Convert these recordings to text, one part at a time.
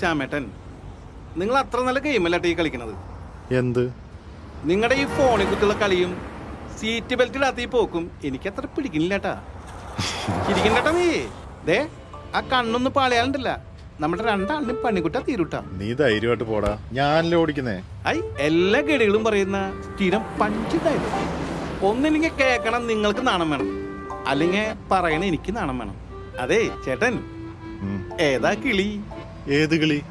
ശ്യാമേട്ടൻ നിങ്ങൾ അത്ര നല്ല ഗെയിമല്ലാട്ടെ ഈ കളിക്കണത്? എന്ത്? നിങ്ങളുടെ ഈ ഫോണിൽ കുത്തുള്ള കളിയും സീറ്റ് ബെൽറ്റ് ഇടാത്ത ഈ പോക്കും എനിക്ക് അത്ര പിടിക്കുന്നില്ലാട്ടാ. ഇരിക്കണ്ടേട്ടാ നീ. ദേ ആ കണ്ണൊന്നും പാളയാലുണ്ടല്ല. നമ്മുടെ രണ്ടാളിനും പണിക്കുട്ട തീരുട്ടാ. നീ ധൈര്യമായിട്ട് പോടാ. ഞാനല്ലേ ഓടിക്കുന്നേ? ഐ എല്ലാ ഗടികളും പറയുന്ന സ്ഥിരം പഞ്ചിതായത് ഒന്നില്ലെങ്കിൽ കേൾക്കണം നിങ്ങൾക്ക് നാണം വേണം. അല്ലെങ്കിൽ പറയണ എനിക്ക് നാണം വേണം. അതെ ചേട്ടൻ. ഏതാ കിളി? ഏത് കളി?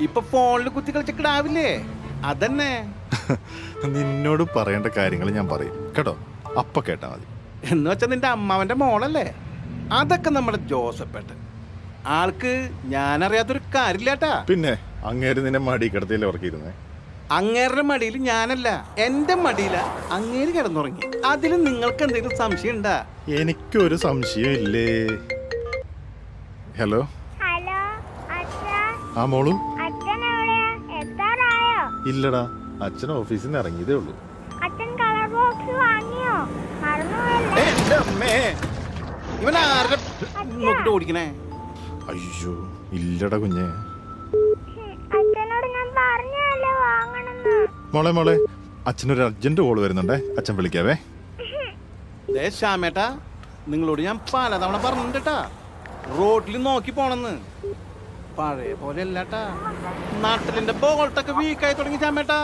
ഇപ്പൊ ഫോണിൽ കുത്തി കളിച്ചിട്ടാവില്ലേ അതന്നെ. നിന്നോട് പറയേണ്ട കാര്യങ്ങൾ ഞാൻ പറയും. കേട്ടോ? അപ്പൊ കേട്ടാ മതി. എന്ന് വെച്ചാ നിന്റെ അമ്മാവന്റെ മോളല്ലേ? അതൊക്കെ നമ്മുടെ ജോസഫേട്ടൻ ആൾക്ക് ഞാനറിയാത്തൊരു കാര്യമില്ലാട്ടാ. പിന്നെ അങ്ങേര് നിന്നെ മടി കിടത്തിയല്ലേ ഉറക്കിയിരുന്നേ? അങ്ങേരുടെ മടിയിൽ ഞാനല്ല. എന്റെ മടിയില അങ്ങേര് കിടന്നുറങ്ങി. അതിൽ നിങ്ങൾക്ക് എന്തെങ്കിലും സംശയം ഉണ്ടാ എനിക്കൊരു സംശയം ഇല്ലേ ഹലോ? ആ മോളു? അച്ഛൻ എവിടെയാ എത്താറായോ? ഇല്ലടാ അച്ഛൻ ഓഫീസിൽ നിന്ന് ഇറങ്ങിയതേ ഉള്ളൂ. അയ്യോ ഇല്ലടാ കുഞ്ഞെ. മോളെ മോളെ അച്ഛനൊരു അർജന്റ് കോൾ വരുന്നുണ്ടേ. അച്ഛൻ വിളിക്കാവേ. ദേ ശ്യാമേട്ടാ നിങ്ങളോട് ഞാൻ പലതവണ പറഞ്ഞിട്ടാ റോഡിൽ നോക്കി പോണെന്ന്. പഴയ പോലെ അല്ലാട്ടാ നാട്ടിലിന്റെ ബോൾട്ടൊക്കെ വീക്കായി തുടങ്ങി ചാമേട്ടാ.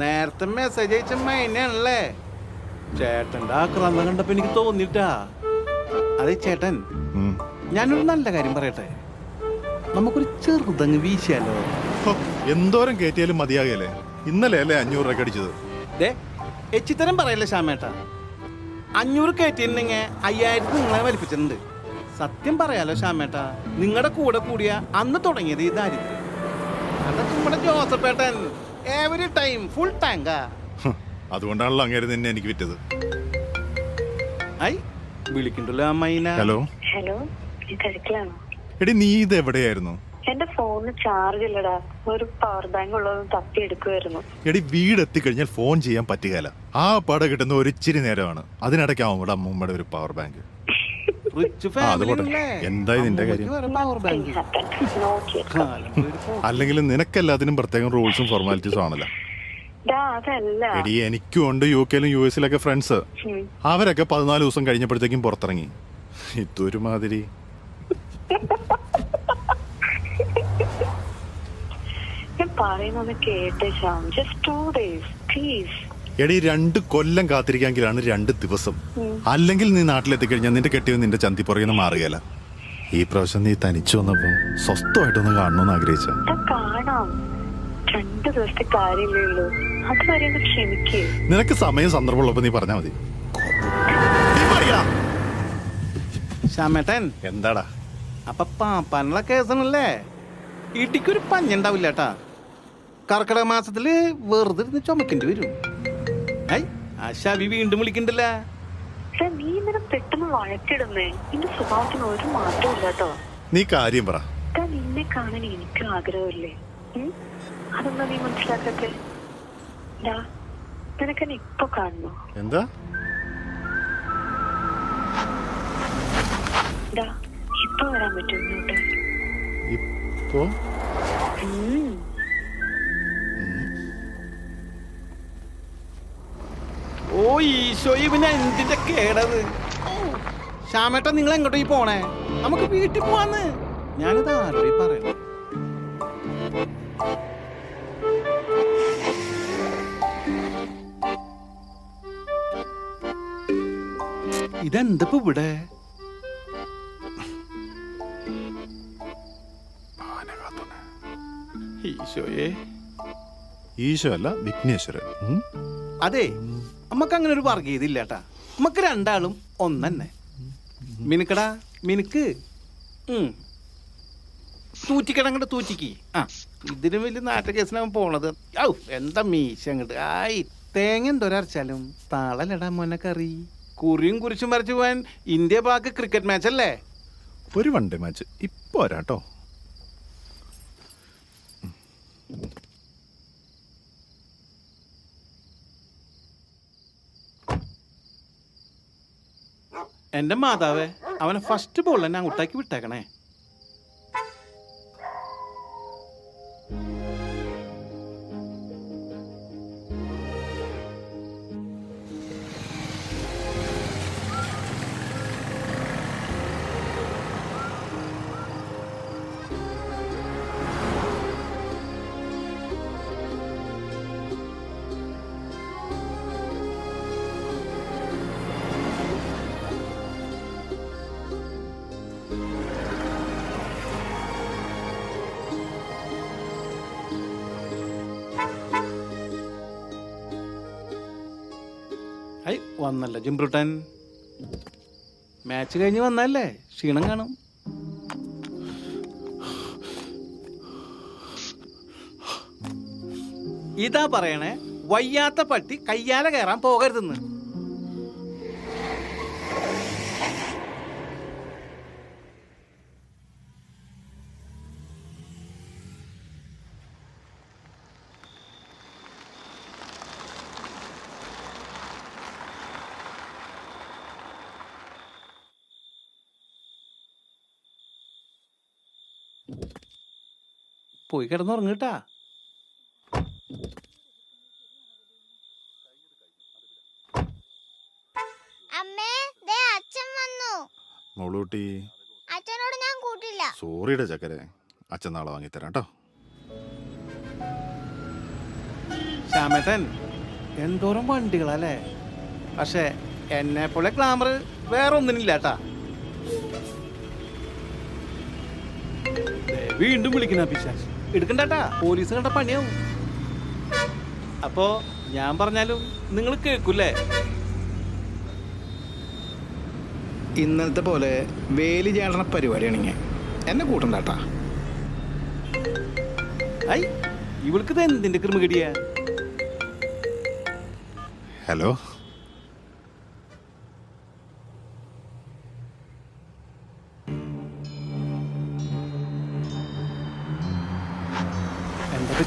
നേരത്തെ മെസ്സേജ് അയച്ച മൈനാണല്ലേ ചേട്ടന്റെ ആ ആക്രാന്തം കണ്ടപ്പോ എനിക്ക് തോന്നിട്ടാ അതെ ചേട്ടൻ. ഞാനൊരു നല്ല കാര്യം പറയട്ടെ. നമുക്കൊരു ചെറുതങ്ങ് വീശിയാലോ? എന്തോരം കയറ്റിയാലും മതിയാകല്ലേ ഇന്നലെ അല്ലേ അഞ്ഞൂറ് രൂപ അടിച്ചത്? എച്ചിത്തരം പറയല്ലേ ശ്യാമേട്ട. അഞ്ഞൂറ് കയറ്റിണ്ടെങ്കിൽ അയ്യായിരത്തി നിങ്ങളെ വലിപ്പിച്ചിട്ടുണ്ട്. സത്യം പറയാലോ ശ്യാമേട്ട നിങ്ങളുടെ കൂടെ കൂടിയ അന്ന് തുടങ്ങിയത് ഈ ദാരിദ്ര്യം. അതൊക്കെ നമ്മുടെ ജോസഫേട്ടൻ. എവറി ടൈം ഫുൾ ടാങ്കാ അതുകൊണ്ടാണല്ലോ അങ്ങേര് നിന്നെ എനിക്ക് വിറ്റത്. ഐ വിളിക്കണ്ടല്ലോ അമ്മയിന. ഹലോ? ഹലോ എടി നീ ഇത് എവിടെയായിരുന്നു എന്റെ ഫോണിന് ചാർജ് ഇല്ലടാ. ഒരു പവർ ബാങ്ക് ഉള്ളത് തപ്പി എടുക്കുമായിരുന്നു എടി വീട് എത്തിക്കഴിഞ്ഞാൽ ഫോൺ ചെയ്യാൻ പറ്റുകയില്ല ആ പട കിട്ടുന്ന ഒരു ഇച്ചിരി നേരമാണ്. അതിനിടയ്ക്കാവും ഇവിടെ അമ്മൂമ്മയുടെ ഒരു പവർ ബാങ്ക് റിച്ച് ആ, അത് പോട്ടെ. ഫാമിലി എന്തായി നിന്റെ കാര്യം? പവർ ബാങ്ക് അല്ലെങ്കിൽ നിനക്കെല്ലാത്തിനും പ്രത്യേകം റൂൾസും ഫോർമാലിറ്റീസും ആണല്ലോ. അതല്ല. എടി എനിക്കും ഉണ്ട് യു കെയിലും യു എസിലൊക്കെ ഫ്രണ്ട്സ് ഉം. അവരൊക്കെ പതിനാല് ദിവസം കഴിഞ്ഞപ്പോഴത്തേക്കും പുറത്തിറങ്ങി. ഇതൊരുമാതിരി. പറയുന്നത് കേട്ടേ Shyam. Just two days please എടി രണ്ട് കൊല്ലം കാത്തിരിക്കാമെങ്കിലാണ് രണ്ട് ദിവസം. അല്ലെങ്കിൽ നീ നാട്ടിലെത്തിക്കഴിഞ്ഞാൽ നിന്റെ കെട്ടിയോ നിന്റെ ചന്തി പുറകെ മാറുകയല്ല. ഈ പ്രാവശ്യം നീ തനിച്ചു വന്നപ്പോ സ്വസ്ഥമായിട്ടൊന്ന് കാണണമെന്ന് ആഗ്രഹിച്ച. കാണാം. രണ്ട് ദിവസത്തെ കാര്യമില്ലേ ഉള്ളൂ. അതുവരെ ഒന്ന് ക്ഷമിക്കേ. നിനക്ക് സമയം സന്ദർഭമുള്ളപ്പോ നീ പറഞ്ഞാ മതി. ശ്യാമേട്ടൻ. എന്താടാ? അപ്പൊ പാപ്പാനുള്ള കേസാണല്ലേ ഇടിക്കൊരു പഞ്ഞുണ്ടാവില്ല കേട്ടാ കർക്കിടക മാസത്തിൽ വെറുതെ ഇരുന്ന് ചുമക്കേണ്ടി വരും. ഐ ആ വീണ്ടും വിളിക്കണ്ടല്ല? നീ ഇങ്ങനെ പെട്ടെന്ന് വഴക്കിടുന്നേ. നിന്റെ സ്വഭാവത്തിന് ഒരു മാറ്റവും നീ കാര്യം പറ. നിന്നെ കാണാൻ എനിക്ക് ആഗ്രഹമില്ലേ? ഉം? അതൊന്നും നീ മനസ്സിലാക്കട്ടെ ഡാ നിനക്കെന്നെ ഇപ്പൊ കാണണോ എന്താ? ഡാ ഇപ്പൊ വരാൻ പറ്റും ഇങ്ങോട്ട്. ഇപ്പോ? ഉം. ഈശോ ഇവന് എന്തിന്റെ കേടത്? ശ്യാമേട്ട നിങ്ങൾ എങ്ങോട്ടാ ഈ പോണേ? നമുക്ക് വീട്ടിൽ പോവാന്ന്. ഞാനിത് ആരോട് പറയണേ? ഇതെന്തപ്പോ ഇവിടെ? ഈശോയെ. ഈശോ അല്ല വിഘ്നേശ്വരൻ? അതെ. നമുക്ക് അങ്ങനെ ഒരു വർഗീയത ഇല്ല കേട്ടാ നമുക്ക് രണ്ടാളും ഒന്നെ മിനുക്കടാ മിനുക്ക്. തൂറ്റിക്കടങ്ങട്ട് തൂറ്റിക്ക് ആ ഇതിനും വലിയ നാട്ട കേസിനാവും പോണത്. ഔ എന്താ മീശ അങ്ങോട്ട് ആയി തേങ്ങ എന്തോരച്ചാലും താളല്ലടാ മോനെ കറി കുറിയും കുരിശും വരച്ചു പോവാൻ ഇന്ത്യ പാക്ക് ക്രിക്കറ്റ് മാച്ച് അല്ലേ? ഒരു വൺ ഡേ മാച്ച് ഇപ്പൊ വരാട്ടോ. എന്റെ മാതാവേ അവനെ ഫസ്റ്റ് ബോൾ തന്നെ അങ്ങോട്ടേക്ക് വിട്ടേക്കണേ. വന്നല്ല? ജിംബ്രുട്ടൻ മാച്ച് കഴിഞ്ഞ് വന്നല്ലേ ക്ഷീണം കാണും. ഇതാ പറയണേ വയ്യാത്ത പട്ടി കയ്യാല കയറാൻ പോകരുതെന്ന്. പോയി കിടന്നുറങ്ങിട്ടാ. അമ്മേ ദേ അച്ഛൻ വന്നു. മോളൂട്ടി. അച്ഛനോട് ഞാൻ കൂട്ടില്ല. സോറിയുടെ ചക്കരെ. അച്ഛൻ നാളെ വാങ്ങിത്തരാം കേട്ടോ. ശ്യാമേട്ടൻ എന്തോരം വണ്ടികളല്ലേ? പക്ഷെ എന്നെ പോലെ ക്ലാമർ വേറെ ഒന്നിനില്ല കേട്ടാ ദേ, വീണ്ടും വിളിക്കുന്ന പിശാച്. എടുക്കണ്ടേട്ടാ. പോലീസ് കണ്ട പണിയാവും. അപ്പോ ഞാൻ പറഞ്ഞാലും നിങ്ങൾ കേൾക്കൂലേ ഇന്നലത്തെ പോലെ വേലി ചേട്ടണ പരിപാടിയാണ് ഇങ്ങനെ. എന്നെ കൂട്ടണ്ടാട്ടാ. ഐ ഇവൾക്ക് ഇത് എന്തിന്റെ ക്രിമികടിയാ ഹലോ?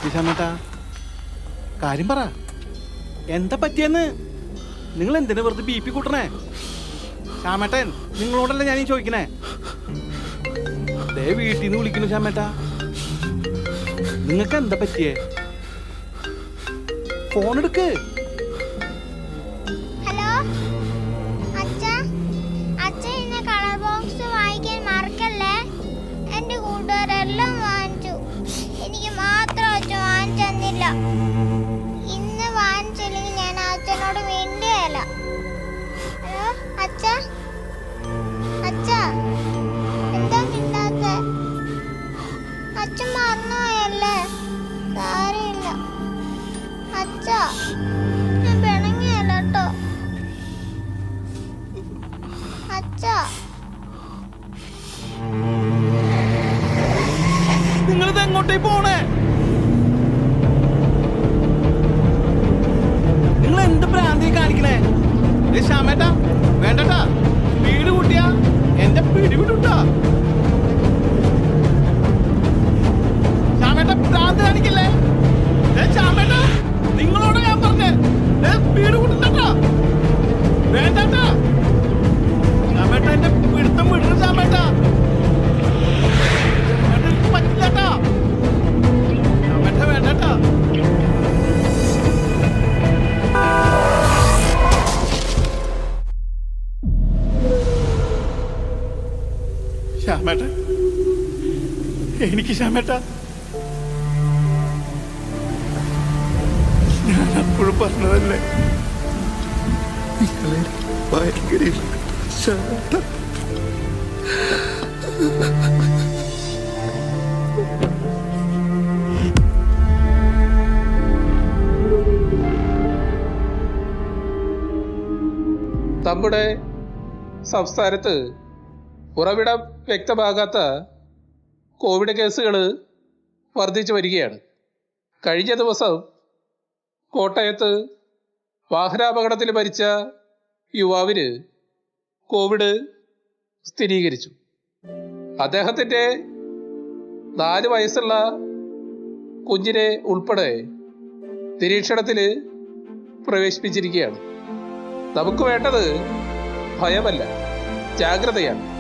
ശ്യാമേട്ടാ കാര്യം പറ. എന്താ പറ്റിയെന്ന്? നിങ്ങൾ എന്തിനാ വെറുതെ ബി പി കൂട്ടണേ? ശ്യാമേട്ടൻ നിങ്ങളോടല്ല ഞാൻ ഈ ചോദിക്കണേ? ദേ വീട്ടിൽ നിന്ന് വിളിക്കുന്നു ശ്യാമേട്ടാ. നിങ്ങൾക്ക് എന്താ പറ്റിയേ? ഫോൺ എടുക്ക് ശ്യാമേട്ട. ഞാൻ അപ്പോഴും പറഞ്ഞതല്ലേ? നിങ്ങളെ ഭയങ്കര നമ്മുടെ സംസ്ഥാനത്ത് ഉറവിടം വ്യക്തമാകാത്ത കോവിഡ് കേസുകൾ വർദ്ധിച്ചു വരികയാണ്. കഴിഞ്ഞ ദിവസം കോട്ടയത്ത് വാഹനാപകടത്തിൽ മരിച്ച യുവാവിന് കോവിഡ് സ്ഥിരീകരിച്ചു. അദ്ദേഹത്തിന്റെ നാല് വയസ്സുള്ള കുഞ്ഞിനെ ഉൾപ്പെടെ നിരീക്ഷണത്തിൽ പ്രവേശിപ്പിച്ചിരിക്കുകയാണ്. നമുക്ക് വേണ്ടത് ഭയമല്ല ജാഗ്രതയാണ്.